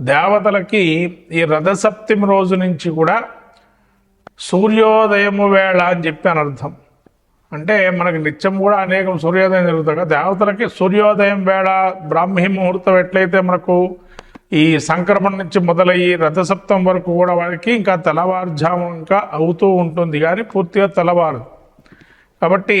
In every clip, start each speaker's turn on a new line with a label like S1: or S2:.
S1: దేవతలకి ఈ రథసప్తమి రోజు నుంచి కూడా సూర్యోదయము వేళ అని చెప్పి అని అర్థం. అంటే మనకి నిత్యం కూడా అనేకం సూర్యోదయం జరుగుతుంది కదా. దేవతలకి సూర్యోదయం వేళ బ్రాహ్మీ ముహూర్తం ఎట్లయితే మనకు ఈ సంక్రమణ నుంచి మొదలయ్యి రథసప్తం వరకు కూడా వారికి ఇంకా తెల్లవారుజాము ఇంకా అవుతూ ఉంటుంది. కానీ పూర్తిగా తెల్లవారు కాబట్టి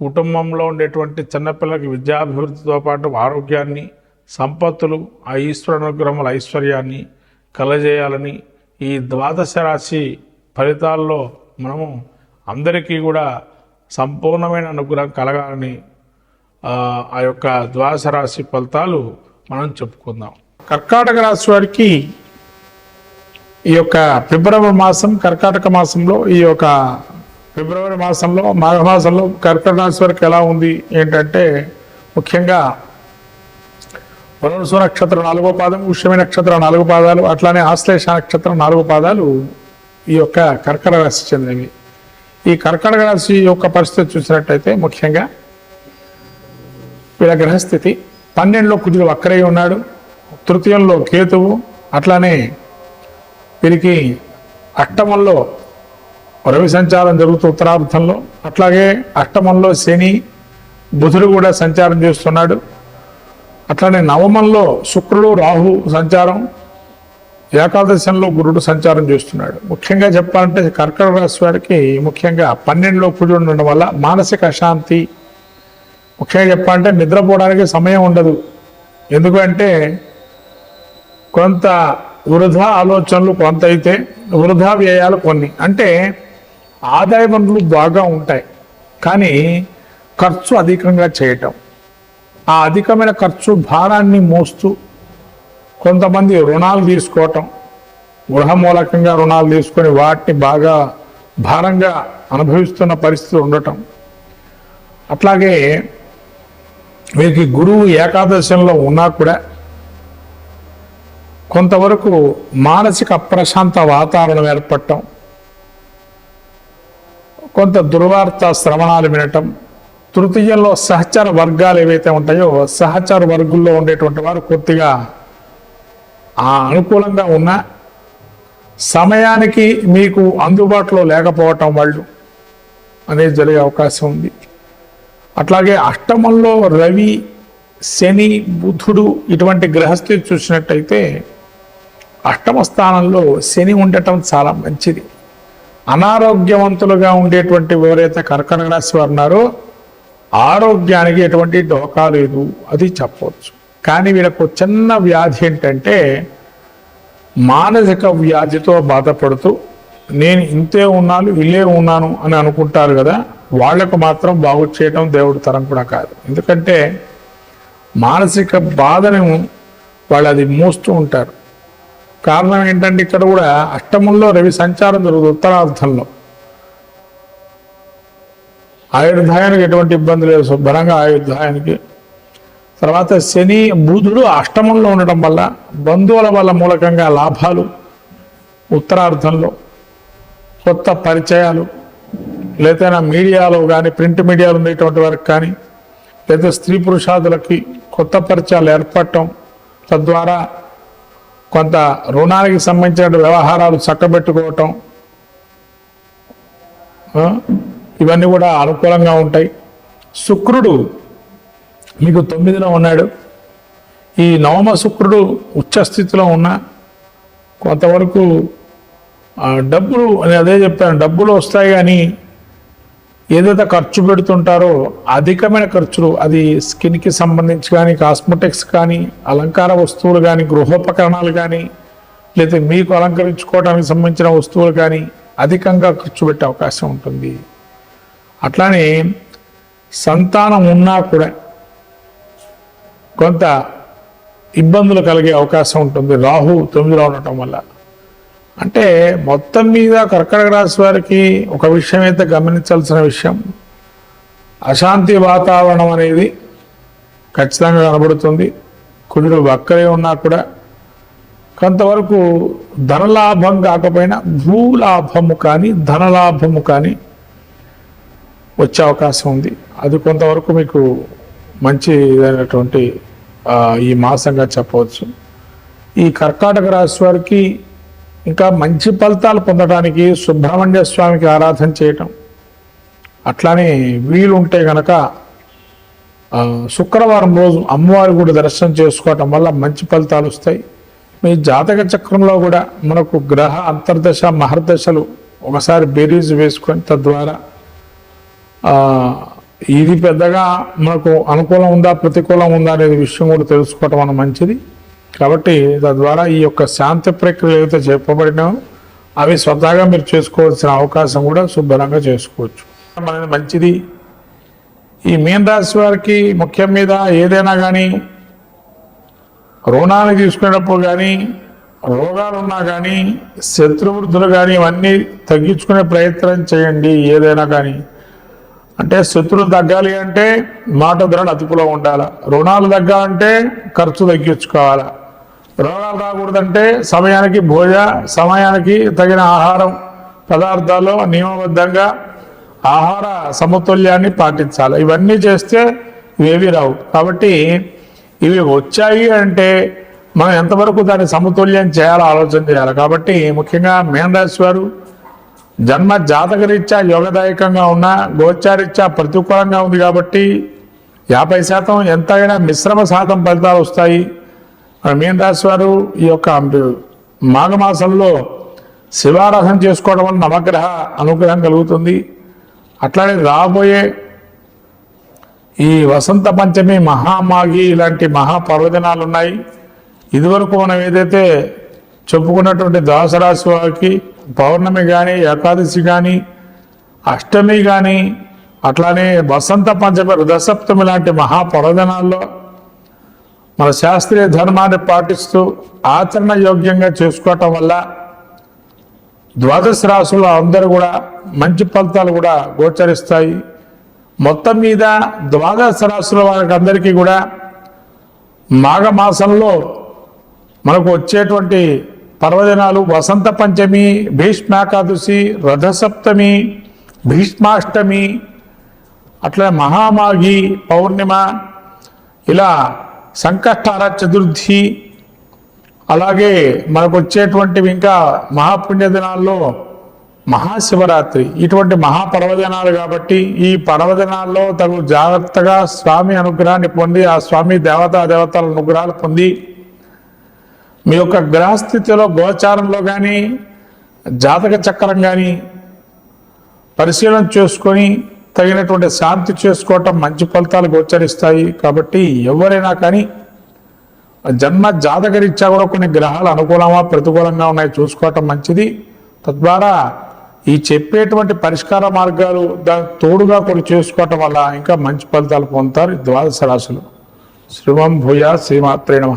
S1: కుటుంబంలో ఉండేటువంటి చిన్నపిల్లలకి విద్యాభివృద్ధితో పాటు ఆరోగ్యాన్ని సంపత్తులు ఆ ఈశ్వర అనుగ్రహముల ఐశ్వర్యాన్ని కలజేయాలని ఈ ద్వాదశ రాశి ఫలితాల్లో మనము అందరికీ కూడా సంపూర్ణమైన అనుగ్రహం కలగాలని ఆ ఆ యొక్క ద్వాదశ రాశి ఫలితాలు మనం చెప్పుకుందాం. కర్కాటక రాశి వారికి ఈ యొక్క ఫిబ్రవరి మాసం కర్కాటక మాసంలో ఈ యొక్క ఫిబ్రవరి మాసంలో మాఘమాసంలో కర్కాటక రాశి ఎలా ఉంది. ఏంటంటే ముఖ్యంగా పునరుసు నక్షత్రం నాలుగో పాదం ఉష్యమి నక్షత్రం నాలుగు పాదాలు అట్లానే ఆశ్లేష నక్షత్రం నాలుగు పాదాలు ఈ యొక్క కర్కట రాశి చెందినవి. ఈ కర్కటక రాశి యొక్క పరిస్థితి చూసినట్టయితే ముఖ్యంగా వీళ్ళ గ్రహస్థితి పన్నెండులో కుజుడు వక్రై ఉన్నాడు తృతీయంలో కేతువు అట్లానే వీరికి అష్టమంలో రవి సంచారం జరుగుతూ ఉత్తరార్థంలో అట్లాగే అష్టమంలో శని బుధుడు కూడా సంచారం చేస్తున్నాడు. అట్లానే నవమంలో శుక్రుడు రాహు సంచారం ఏకాదశంలో గురుడు సంచారం చేస్తున్నాడు. ముఖ్యంగా చెప్పాలంటే కర్కట రాశి వారికి ముఖ్యంగా పన్నెండులో కుజుడు ఉండడం వల్ల మానసిక అశాంతి. ముఖ్యంగా చెప్పాలంటే నిద్రపోవడానికి సమయం ఉండదు. ఎందుకంటే కొంత వృధా ఆలోచనలు కొంత అయితే వృధా వ్యయాలు కొన్ని. అంటే ఆదాయ వనరులు బాగా ఉంటాయి. కానీ ఖర్చు అధికంగా చేయటం. ఆ అధికమైన ఖర్చు భారాన్ని మోస్తూ కొంతమంది రుణాలు తీసుకోవటం. గృహ మూలకంగా రుణాలు తీసుకొని వాటిని బాగా భారంగా అనుభవిస్తున్న పరిస్థితి ఉండటం. అట్లాగే వీరికి గురువు ఏకాదశంలో ఉన్నా కూడా కొంతవరకు మానసిక అప్రశాంత వాతావరణం ఏర్పడటం. కొంత దుర్వార్త శ్రవణాలు వినటం తృతీయంలో సహచర వర్గాలు ఏవైతే ఉంటాయో సహచర వర్గుల్లో ఉండేటువంటి వారు కొద్దిగా ఆ అనుకూలంగా ఉన్న సమయానికి మీకు అందుబాటులో లేకపోవటం వాళ్ళు అనేది జరిగే అవకాశం ఉంది. అట్లాగే అష్టమంలో రవి శని బుధుడు ఇటువంటి గ్రహస్థితి చూసినట్టయితే అష్టమ స్థానంలో శని ఉండటం చాలా మంచిది. అనారోగ్యవంతులుగా ఉండేటువంటి ఎవరైతే కర్కటక రాశి వారు ఉన్నారో ఆరోగ్యానికి ఎటువంటి డోకా లేదు. అది చెప్పవచ్చు కానీ వీళ్ళకు చిన్న వ్యాధి ఏంటంటే మానసిక వ్యాధితో బాధపడుతూ నేను ఇంతే ఉన్నాను ఇల్లే ఉన్నాను అని అనుకుంటారు కదా వాళ్ళకు మాత్రం బాగు చేయడం దేవుడి తరం కూడా కాదు. ఎందుకంటే మానసిక బాధను వాళ్ళు అది మోస్తూ ఉంటారు. కారణం ఏంటంటే ఇక్కడ కూడా అష్టమంలో రవి సంచారం జరుగుతుంది ఉత్తరార్థంలో ఆయుర్దాయానికి ఎటువంటి ఇబ్బంది లేదు శుభ్రంగా ఆయుర్దాయానికి తర్వాత శని బుధుడు అష్టమంలో ఉండటం వల్ల బంధువుల వల్ల మూలకంగా లాభాలు ఉత్తరార్థంలో కొత్త పరిచయాలు లేదా మీడియాలో కానీ ప్రింట్ మీడియాలో ఉండేటువంటి వారికి కానీ లేదా స్త్రీ పురుషాదులకి కొత్త పరిచయాలు ఏర్పడటం తద్వారా కొంత రుణానికి సంబంధించిన వ్యవహారాలు చక్కబెట్టుకోవటం ఇవన్నీ కూడా అనుకూలంగా ఉంటాయి. శుక్రుడు మీకు తొమ్మిదిలో ఉన్నాడు. ఈ నవమ శుక్రుడు ఉచ్చస్థితిలో ఉన్న కొంతవరకు డబ్బులు అదే చెప్తాను డబ్బులు వస్తాయి కానీ ఏదైతే ఖర్చు పెడుతుంటారో అధికమైన ఖర్చులు అది స్కిన్కి సంబంధించి కానీ కాస్మెటిక్స్ కానీ అలంకార వస్తువులు కానీ గృహోపకరణాలు కానీ లేదా మీకు అలంకరించుకోవడానికి సంబంధించిన వస్తువులు కానీ అధికంగా ఖర్చు పెట్టే అవకాశం ఉంటుంది. అట్లానే సంతానం ఉన్నా కూడా కొంత ఇబ్బందులు కలిగే అవకాశం ఉంటుంది. రాహు తొమ్మిదిలో ఉండటం వల్ల. అంటే మొత్తం మీద కర్కటక రాశి వారికి ఒక విషయం అయితే గమనించాల్సిన విషయం. అశాంతి వాతావరణం అనేది ఖచ్చితంగా కనబడుతుంది. కుదురు వక్కరే ఉన్నా కూడా కొంతవరకు ధనలాభం కాకపోయినా భూలాభము కానీ ధనలాభము కానీ వచ్చే అవకాశం ఉంది. అది కొంతవరకు మీకు మంచి ఇదైనటువంటి ఈ మాసంగా చెప్పవచ్చు. ఈ కర్కాటక రాశి వారికి ఇంకా మంచి ఫలితాలు పొందడానికి సుబ్రహ్మణ్య స్వామికి ఆరాధన చేయటం. అట్లానే వీలుంటే గనక శుక్రవారం రోజు అమ్మవారి కూడా దర్శనం చేసుకోవటం వల్ల మంచి ఫలితాలు వస్తాయి. మీ జాతక చక్రంలో కూడా మనకు గ్రహ అంతర్దశ మహర్దశలు ఒకసారి బేరీజ్ వేసుకొని తద్వారా ఇది పెద్దగా మనకు అనుకూలం ఉందా ప్రతికూలం ఉందా అనేది విషయం కూడా తెలుసుకోవటం అన్న మంచిది. కాబట్టి తద్వారా ఈ యొక్క శాంతి ప్రక్రియ ఏవైతే చెప్పబడినాయో అవి స్వతహాగా మీరు చేసుకోవాల్సిన అవకాశం కూడా శుభ్రంగా చేసుకోవచ్చు. మనది మంచిది. ఈ మీన రాశి వారికి ముఖ్యం మీద ఏదైనా కానీ రుణాలు తీసుకునేటప్పుడు కానీ రోగాలు ఉన్నా కానీ శత్రువృద్ధులు కానీ ఇవన్నీ తగ్గించుకునే ప్రయత్నం చేయండి ఏదైనా కానీ అంటే శత్రువులు తగ్గాలి అంటే మాట ధరలు అదుపులో ఉండాలి. రుణాలు తగ్గాలంటే ఖర్చు తగ్గించుకోవాలి. రోగాలు రాకూడదంటే సమయానికి భోజ సమయానికి తగిన ఆహారం పదార్థాలు నియమబద్ధంగా ఆహార సమతుల్యాన్ని పాటించాలి. ఇవన్నీ చేస్తే ఇవేవి రావు. కాబట్టి ఇవి వచ్చాయి అంటే మనం ఎంతవరకు దాన్ని సమతుల్యం చేయాలో ఆలోచన చేయాలి. కాబట్టి ముఖ్యంగా మేనరాశి వారు జన్మ జాతకరీత్యా యోగదాయకంగా ఉన్న గోచారీత్యా ప్రతికూలంగా ఉంది కాబట్టి యాభై శాతం ఎంతైనా మిశ్రమ శాతం ఫలితాలు వస్తాయి. మీన రాశి వారు ఈ యొక్క మాఘమాసంలో శివారాధన చేసుకోవడం వల్ల నవగ్రహ అనుగ్రహం కలుగుతుంది. అట్లానే రాబోయే ఈ వసంత పంచమి మహామాఘి ఇలాంటి మహాపర్వదినాలు ఉన్నాయి. ఇదివరకు మనం ఏదైతే చెప్పుకున్నటువంటి ద్వాసరాశి వారికి పౌర్ణమి కానీ ఏకాదశి కానీ అష్టమి కానీ అట్లానే వసంత పంచమి రథసప్తమి లాంటి మహాపర్వదినాల్లో మన శాస్త్రీయ ధర్మాన్ని పాటిస్తూ ఆచరణ యోగ్యంగా చేసుకోవటం వల్ల ద్వాదశ రాశులు అందరూ కూడా మంచి ఫలితాలు కూడా గోచరిస్తాయి. మొత్తం మీద ద్వాదశ రాశుల వారికి అందరికీ కూడా మాఘమాసంలో మనకు వచ్చేటువంటి పర్వదినాలు వసంత పంచమి భీష్మాకాదశి రథసప్తమి భీష్మాష్టమి అట్లా మహామాఘి పౌర్ణిమ ఇలా సంకష్టార చతుర్థి అలాగే మనకు వచ్చేటువంటివి ఇంకా మహాపుణ్య దినాల్లో మహాశివరాత్రి. ఇటువంటి మహాపర్వదినాలు కాబట్టి ఈ పర్వదినాల్లో తగు జాగ్రత్తగా స్వామి అనుగ్రహాన్ని పొంది ఆ స్వామి దేవతా దేవతల అనుగ్రహాలు పొంది మీ యొక్క గ్రహస్థితిలో గోచారంలో కానీ జాతక చక్రం కానీ పరిశీలన చేసుకొని తగినటువంటి శాంతి చేసుకోవటం మంచి ఫలితాలు గోచరిస్తాయి. కాబట్టి ఎవరైనా కానీ జన్మ జాతకరీత్యా కూడా కొన్ని గ్రహాలు అనుకూలమా ప్రతికూలంగా ఉన్నాయి చూసుకోవటం మంచిది. తద్వారా ఈ చెప్పేటువంటి పరిష్కార మార్గాలు దానికి తోడుగా కొన్ని చేసుకోవటం వల్ల ఇంకా మంచి ఫలితాలు పొందుతారు ద్వాదశ రాశులు. శ్రీమం భూయ శ్రీమాత్రే నమ.